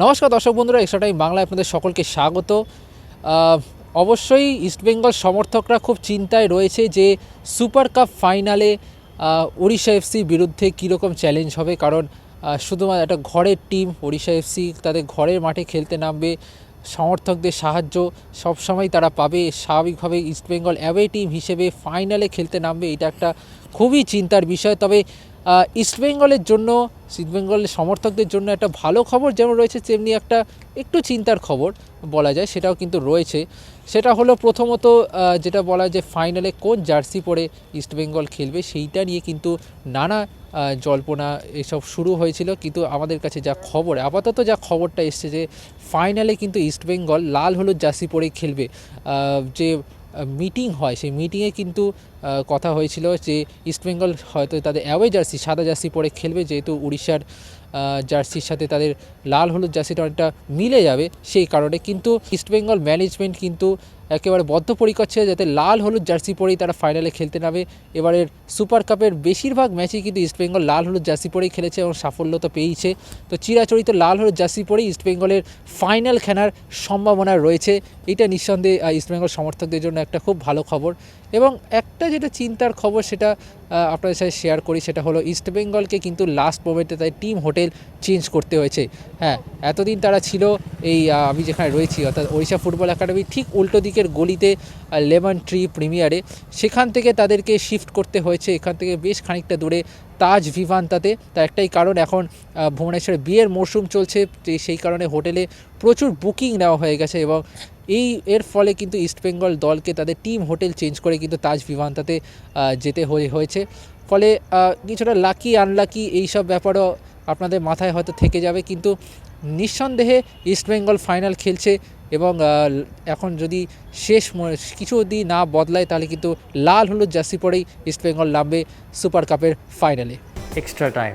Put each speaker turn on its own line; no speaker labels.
নমস্কার দর্শক বন্ধুরা এক্সট্রা টাইম বাংলায় আপনাদের সকলকে স্বাগত। অবশ্যই ইস্টবেঙ্গল সমর্থকরা খুব চিন্তায় রয়েছে যে সুপার কাপ ফাইনালে ওড়িশা এফসির বিরুদ্ধে কীরকম চ্যালেঞ্জ হবে। কারণ শুধুমাত্র একটা ঘরের টিম ওড়িশা এফসি তাদের ঘরের মাঠে খেলতে নামবে। সমর্থকদের সাহায্য সবসময় তারা পাবে। স্বাভাবিকভাবে ইস্টবেঙ্গল অ্যাওয়ে টিম হিসেবে ফাইনালে খেলতে নামবে, এটা একটা খুবই চিন্তার বিষয়। তবে ইস্টবেঙ্গলের জন্য ইস্টবেঙ্গলের সমর্থকদের জন্য একটা ভালো খবর যেমন রয়েছে, তেমনি একটা একটু চিন্তার খবর বলা যায়, সেটাও কিন্তু রয়েছে। সেটা হলো প্রথমত যেটা বলা যে ফাইনালে কোন জার্সি পরে ইস্টবেঙ্গল খেলবে, সেইটা নিয়ে কিন্তু নানা জল্পনা এসব শুরু হয়েছিল। কিন্তু আমাদের কাছে যা খবর, আপাতত যা খবরটা এসছে যে ফাইনালে কিন্তু ইস্টবেঙ্গল লাল হলুদ জার্সি পরে খেলবে। যে মিটিং হয়, সেই মিটিংয়ে কিন্তু কথা হয়েছিল যে ইস্টবেঙ্গল হয়তো তাদের অ্যাওয়ে জার্সি, সাদা জার্সি পরে খেলবে, যেহেতু উড়িষ্যার জার্সির সাথে তাদের লাল হলুদ জার্সিটা অনেকটা মিলে যাবে সেই কারণে। কিন্তু ইস্টবেঙ্গল ম্যানেজমেন্ট কিন্তু একেবারে বদ্ধপরিকর ছিল যাতে লাল হলুদ জার্সি পরেই তারা ফাইনালে খেলতে নামে। এবারের সুপার কাপের বেশিরভাগ ম্যাচেই কিন্তু ইস্টবেঙ্গল লাল হলুদ জার্সি পরেই খেলেছে এবং সাফল্য তো পেয়েছে তো চিরাচরিত লাল হলুদ জার্সি পরেই ইস্টবেঙ্গলের ফাইনাল খেলার সম্ভাবনা রয়েছে। এটা নিঃসন্দেহে ইস্টবেঙ্গল সমর্থকদের জন্য একটা খুব ভালো খবর। এবং একটা যেটা চিন্তার খবর, সেটা আপনাদের সাথে শেয়ার করি, সেটা হলো ইস্টবেঙ্গলকে কিন্তু লাস্ট মোমেন্টে তাই টিম হোটেল চেঞ্জ করতে হয়েছে। হ্যাঁ এতদিন তারা ছিল এই আমি যেখানে রয়েছি, অর্থাৎ ওড়িশা ফুটবল একাডেমি ঠিক উল্টো দিকের গলিতে লেমন ট্রি প্রিমিয়ারে সেখান থেকে তাদেরকে শিফট করতে হয়েছে, এখান থেকে বেশ খানিকটা দূরে তাজ ভিভান্তাতে তার একটাই কারণ, এখন ভুবনেশ্বরে বিয়ের মরশুম চলছে সেই কারণে হোটেলে প্রচুর বুকিং নেওয়া হয়ে গেছে এবং এই এর ফলে কিন্তু ইস্টবেঙ্গল দলকে তাদের টিম হোটেল চেঞ্জ করে কিন্তু তাজ ভিভান্তাতে যেতে হয়ে হয়েছে। ফলে কিছুটা লাকি আনলাকি এইসব ব্যাপারও আপনাদের মাথায় হয়তো থেকে যাবে। কিন্তু নিঃসন্দেহে ইস্টবেঙ্গল ফাইনাল খেলছে এবং এখন যদি শেষ কিছু যদি না বদলায় তাহলে কিন্তু লাল হলুদ জার্সি পরেই ইস্টবেঙ্গল নামবে সুপার কাপের ফাইনালে
এক্সট্রা টাইম